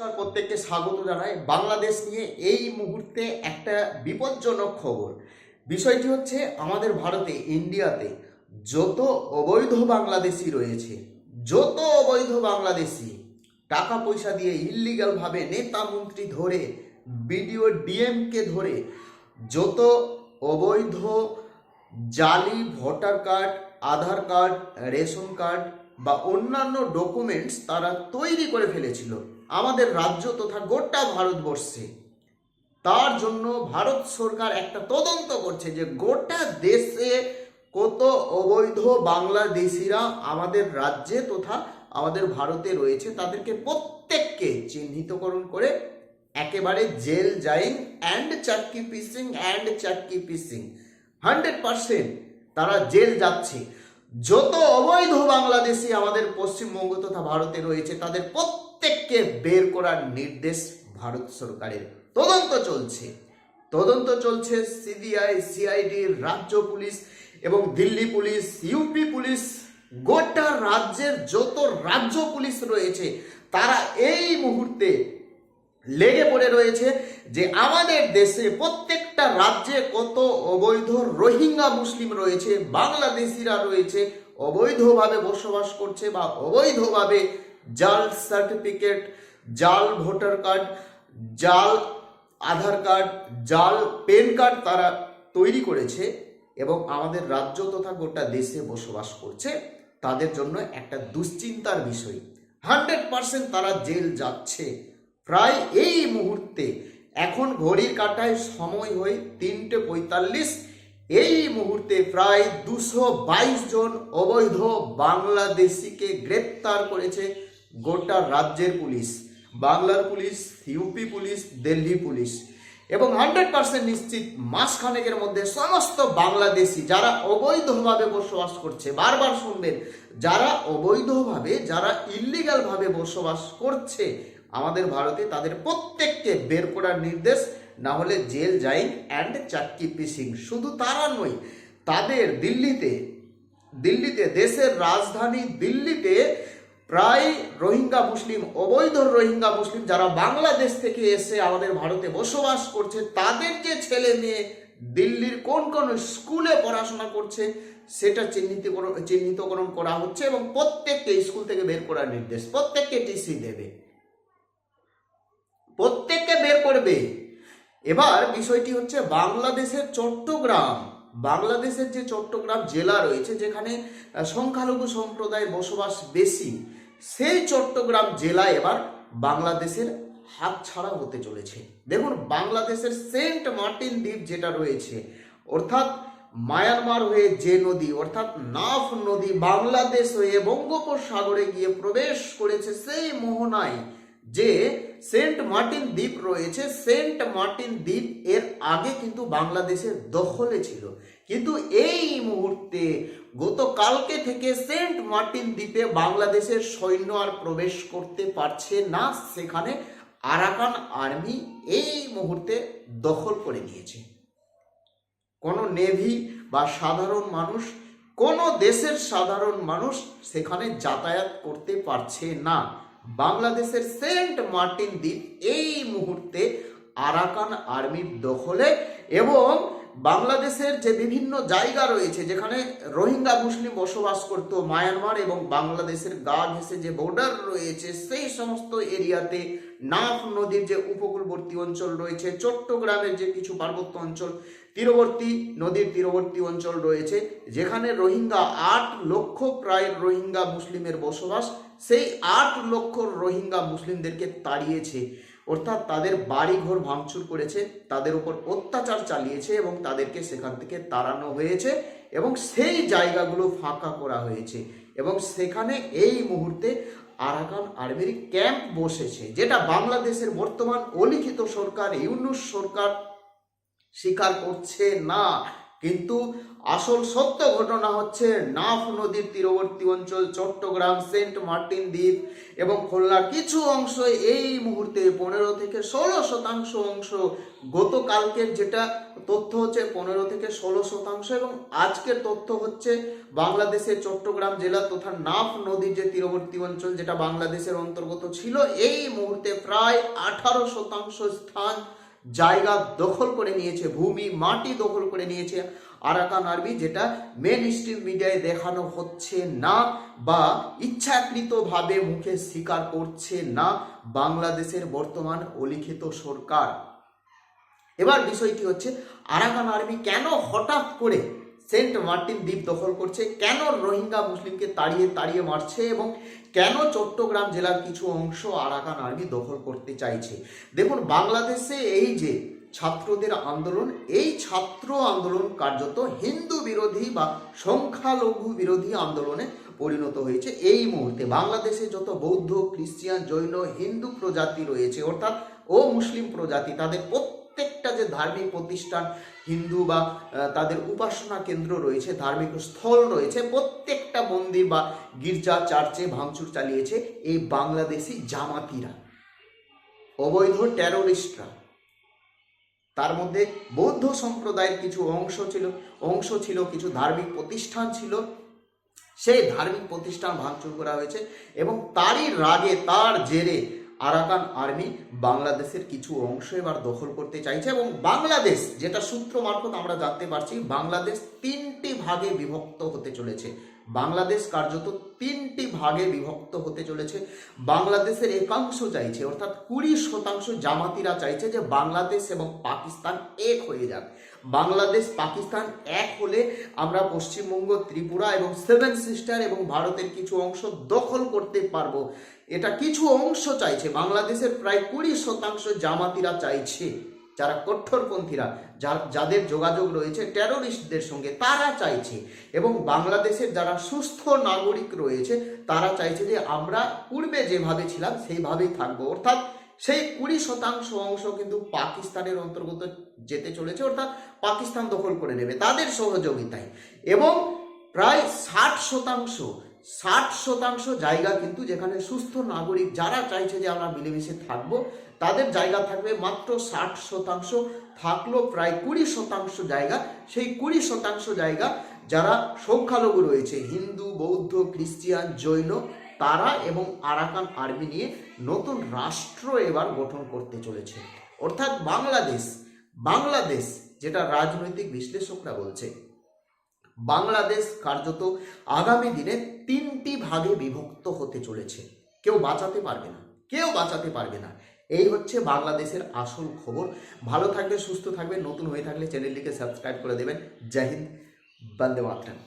নমস্কার, প্রত্যেককে স্বাগত জানাই। বাংলাদেশ নিয়ে এই মুহূর্তে একটা বিপজ্জনক খবর। বিষয়টি হচ্ছে আমাদের ভারতে ইন্ডিয়াতে যত অবৈধ বাংলাদেশি রয়েছে যত অবৈধ বাংলাদেশি টাকা পয়সা দিয়ে ইল্লিগাল ভাবে নেতা মন্ত্রী ধরে বিডিও ডিএমকে ধরে যত অবৈধ জালি voter card Aadhaar card ration card বা অন্যান্য ডকুমেন্টস তারা তৈরি করে ফেলেছিল। আমাদের রাজ্য তথা গোটা ভারতবর্ষে। তার জন্য ভারত সরকার একটা তদন্ত করছে যে গোটা দেশে কত অবৈধ বাংলাদেশিরা আমাদের রাজ্যে তথা আমাদের ভারতে রয়েছে, তাদেরকে প্রত্যেককে চিহ্নিতকরণ করে একেবারে জেল জাইং অ্যান্ড চাটকি পিসিং অ্যান্ড চাটকি পিসিং। হান্ড্রেড পার্সেন্ট তারা জেল যাচ্ছে। যত অবৈধ বাংলাদেশি আমাদের পশ্চিমবঙ্গ তথা ভারতে রয়েছে, তাদের প্রত্যেককে বের করার নির্দেশ ভারত সরকারের। তদন্ত চলছে। তদন্ত চলছে সিবিআই, সিআইডি, রাজ্য পুলিশ এবং দিল্লি পুলিশ, ইউপি পুলিশ, গোটা রাজ্যের যত রাজ্য পুলিশ রয়েছে, তারা এই মুহূর্তে লেগে পড়ে রয়েছে যে আমাদের দেশে প্রত্যেকটা রাজ্যে কত অবৈধ রোহিঙ্গা মুসলিম রয়েছে, বাংলাদেশিরা রয়েছে, অবৈধভাবে বসবাস করছে বা অবৈধভাবে জাল সার্টিফিকেট, জাল ভোটার কার্ড, জাল আধার কার্ড, জাল পেন কার্ড তারা তৈরি করেছে এবং আমাদের রাজ্য তথা গোটা দেশে বসবাস করছে। তাদের জন্য একটা দুশ্চিন্তার বিষয়। হান্ড্রেড পার্সেন্ট তারা জেল যাচ্ছে। প্রায় এই মুহূর্তে এখন ঘড়ির কাটায় সময় হয়ে তিনটে পঁয়তাল্লিশ। এই মুহূর্তে প্রায় দুশো বাইশ জন অবৈধ বাংলাদেশিকে গ্রেপ্তার করেছে গোটা রাজ্যের পুলিশ, বাংলার police, UP police, Delhi police. এবং হান্ড্রেড পার্সেন্ট নিশ্চিত মাসখানেকের মধ্যে সমস্ত বাংলাদেশি যারা অবৈধভাবে বসবাস করছে, বারবার শুনবেন, যারা অবৈধভাবে, যারা ইলিগালভাবে বসবাস করছে আমাদের ভারতে, তাদের প্রত্যেককে বের করার নির্দেশ, না হলে জেল যাইং অ্যান্ড চাক্কি পিসিং। শুধু তারা নয়, তাদের দিল্লিতে দিল্লিতে দেশের রাজধানী দিল্লিতে প্রায় রোহিঙ্গা মুসলিম, অবৈধ রোহিঙ্গা মুসলিম যারা বাংলাদেশ থেকে এসে আমাদের ভারতে বসবাস করছে, তাদের যে ছেলে মেয়ে দিল্লির কোন কোন স্কুলে পড়াশোনা করছে, সেটা চিহ্নিতকরণ চিহ্নিতকরণ করা হচ্ছে এবং প্রত্যেককে স্কুল থেকে বের করার নির্দেশ, প্রত্যেককে টিসি দেবে। প্রত্যেককে বের করবে। এবার বিষয়টি হচ্ছে বাংলাদেশের চট্টগ্রাম, বাংলাদেশের যে চট্টগ্রাম জেলা রয়েছে, যেখানে সংখ্যালঘু সম্প্রদায়ের বসবাস বেশি সেই চট্টগ্রাম জেলা এবার বাংলাদেশের হাতছাড়া হতে চলেছে। দেখুন, বাংলাদেশের সেন্ট মার্টিন দ্বীপ যেটা রয়েছে, অর্থাৎ মায়ানমার হয়ে যে নদী, অর্থাৎ নাফ নদী বাংলাদেশ হয়ে বঙ্গোপসাগরে গিয়ে প্রবেশ করেছে সেই মোহনায় যে সেন্ট মার্টিন দ্বীপ রয়েছে। সেন্ট মার্টিন দ্বীপ এর আগে কিন্তু বাংলাদেশের দখলে ছিল। কিন্তু এই মুহূর্তে গতকালকে থেকে সেন্ট মার্টিন দ্বীপে বাংলাদেশের সৈন্য আর প্রবেশ করতে পারছে না। সেখানে আরাকান আর্মি এই মুহূর্তে দখল করে নিয়েছে। কোনো নেভি বা সাধারণ মানুষ, কোনো দেশের সাধারণ মানুষ সেখানে যাতায়াত করতে পারছে না। বাংলাদেশের সেন্ট মার্টিন দ্বীপ এই মুহূর্তে আরাকান আর্মির দখলে এবং বাংলাদেশের যে বিভিন্ন জায়গা রয়েছে, যেখানে রোহিঙ্গা মুসলিম বসবাস করত, মায়ানমার এবং বাংলাদেশের গা ঘেঁষে যে বর্ডার রয়েছে, সেই সমস্ত এরিয়াতে নাফ নদীর যে উপকূলবর্তী অঞ্চল রয়েছে, চট্টগ্রামের যে কিছু পার্বত্য অঞ্চল, তীরবর্তী নদীর তীরবর্তী অঞ্চল রয়েছে, যেখানে রোহিঙ্গা আট লক্ষ প্রায় রোহিঙ্গা মুসলিমের বসবাস, সেই আট লক্ষ রোহিঙ্গা মুসলিমদেরকে তাড়িয়েছে। অর্থাৎ তাদের বাড়ি ঘর ভাঙচুর করেছে, তাদের উপর অত্যাচার চালিয়েছে এবং তাদেরকে সেখান থেকে তাড়ানো হয়েছে এবং সেই জায়গাগুলো ফাঁকা করা হয়েছে এবং সেখানে এই মুহূর্তে আরাকান আর্মির ক্যাম্প বসেছে, যেটা বাংলাদেশের বর্তমান অলিখিত সরকার, ইউনুস সরকার স্বীকার করছে না। কিন্তু আসল সত্য ঘটনা হচ্ছে নাফ নদীর তীরবর্তী অঞ্চল চট্টগ্রাম, সেন্ট মার্টিন দ্বীপ এবং খুলনার কিছু অংশ এই মুহূর্তে পনেরো থেকে ষোলো শতাংশ অংশ গতকালকের যেটা তথ্য হচ্ছে পনেরো থেকে ষোলো শতাংশ এবং আজকের তথ্য হচ্ছে বাংলাদেশের চট্টগ্রাম জেলা তথা নাফ নদীর যে তীরবর্তী অঞ্চল যেটা বাংলাদেশের অন্তর্গত ছিল, এই মুহূর্তে প্রায় আঠারো শতাংশ স্থান জায়গা দখল করে নিয়েছে, ভূমি, মাটি দখল করে নিয়েছে। আরাকান আর্মি যেটা মেন স্ট্রিম মিডিয়ায় দেখানো হচ্ছে না বা ইচ্ছাকৃতভাবে মুখে স্বীকার করছে না বাংলাদেশের বর্তমান অলিখিত সরকার। এবার বিষয়টি হচ্ছে, আরাকান আর্মি কেন হঠাৎ করে সেন্ট মার্টিন দ্বীপ দখল করছে? কেন রোহিঙ্গা মুসলিমকে তাড়িয়ে তাড়িয়ে মারছে? এবং কেন চট্টগ্রাম জেলার কিছু অংশ আরাকান আর্মি দখল করতে চাইছে? দেখুন, বাংলাদেশে এই যে ছাত্রদের আন্দোলন, এই ছাত্র আন্দোলন কার্যত হিন্দু বিরোধী বা সংখ্যালঘু বিরোধী আন্দোলনে পরিণত হয়েছে এই মুহূর্তে। বাংলাদেশে যত বৌদ্ধ খ্রিস্টিয়ান জৈন, হিন্দু প্রজাতি রয়েছে, অর্থাৎ ও মুসলিম প্রজাতি, তাদের প্রত্যেকটা যে ধার্মিক প্রতিষ্ঠান, হিন্দু বা তাদের উপাসনা কেন্দ্র রয়েছে, ধার্মিক স্থল রয়েছে, প্রত্যেকটা মন্দির বা গির্জা, চার্চে ভাঙচুর চালিয়েছে এই বাংলাদেশি জামাতিরা। অবৈধ টেরোরিস্টরা তার মধ্যে বৌদ্ধ সম্প্রদায়ের কিছু অংশ ছিল অংশ ছিল, কিছু ধার্মিক প্রতিষ্ঠান ছিল। সেই ধার্মিক প্রতিষ্ঠান ভাঙচুর করা হয়েছে এবং তারই রাগে, তার জেরে আরাকান আর্মি বাংলাদেশের কিছু অংশ এবার দখল করতে চাইছে এবং বাংলাদেশ, যেটা সূত্র মারফত আমরা জানতে পারছি, বাংলাদেশ তিনটি ভাগে বিভক্ত হতে চলেছে। বাংলাদেশ কার্যত তিনটি ভাগে বিভক্ত হতে চলেছে। বাংলাদেশের একাংশ চাইছে, অর্থাৎ কুড়ি শতাংশ জামাতিরা চাইছে যে বাংলাদেশ এবং পাকিস্তান এক হয়ে যাক। বাংলাদেশ, পাকিস্তান এক হলে আমরা পশ্চিমবঙ্গ, ত্রিপুরা এবং সেভেন সিস্টার এবং ভারতের কিছু অংশ দখল করতে পারব। এটা কিছু অংশ চাইছে। বাংলাদেশের প্রায় কুড়ি শতাংশ জামাতিরা চাইছে। যারা কঠোরপন্থীরা যাদের যোগাযোগ রয়েছে টেরোরিস্টদের সঙ্গে, তারা চাইছে। এবং বাংলাদেশের যারা সুস্থ নাগরিক রয়েছে, তারা চাইছে যে আমরা পূর্বে যেভাবে ছিলাম, সেইভাবেই থাকব। অর্থাৎ সেই কুড়ি শতাংশ অংশ কিন্তু পাকিস্তানের অন্তর্গত যেতে চলেছে, অর্থাৎ পাকিস্তান দখল করে নেবে তাদের সহযোগিতায়। এবং প্রায় ষাট শতাংশ ষাট শতাংশ জায়গা কিন্তু যেখানে সুস্থ নাগরিক যারা চাইছে যে আমরা মিলেমিশে থাকব, তাদের জায়গা থাকবে মাত্র ষাট শতাংশ, থাকল প্রায় কুড়ি শতাংশ জায়গা। সেই কুড়ি শতাংশ জায়গা যারা সংখ্যালঘু রয়েছে, হিন্দু, বৌদ্ধ, খ্রিস্টিয়ান, জৈন তারা এবং আরাকান আর্মি নিয়ে নতুন রাষ্ট্র এবার গঠন করতে চলেছে। অর্থাৎ বাংলাদেশ বাংলাদেশ, যেটা রাজনৈতিক বিশ্লেষকরা বলছে, বাংলাদেশ কার্যত আগামী দিনে তিনটি ভাগে বিভক্ত হতে চলেছে। কেউ বাঁচাতে পারবে না, কেউ বাঁচাতে পারবে না। এই হচ্ছে বাংলাদেশের আসল খবর। ভালো থাকবে সুস্থ থাকবে নতুন হয়ে থাকলে চ্যানেলটিকে সাবস্ক্রাইব করে দেবেন। জয় হিন্দ, বন্দে মাতরম।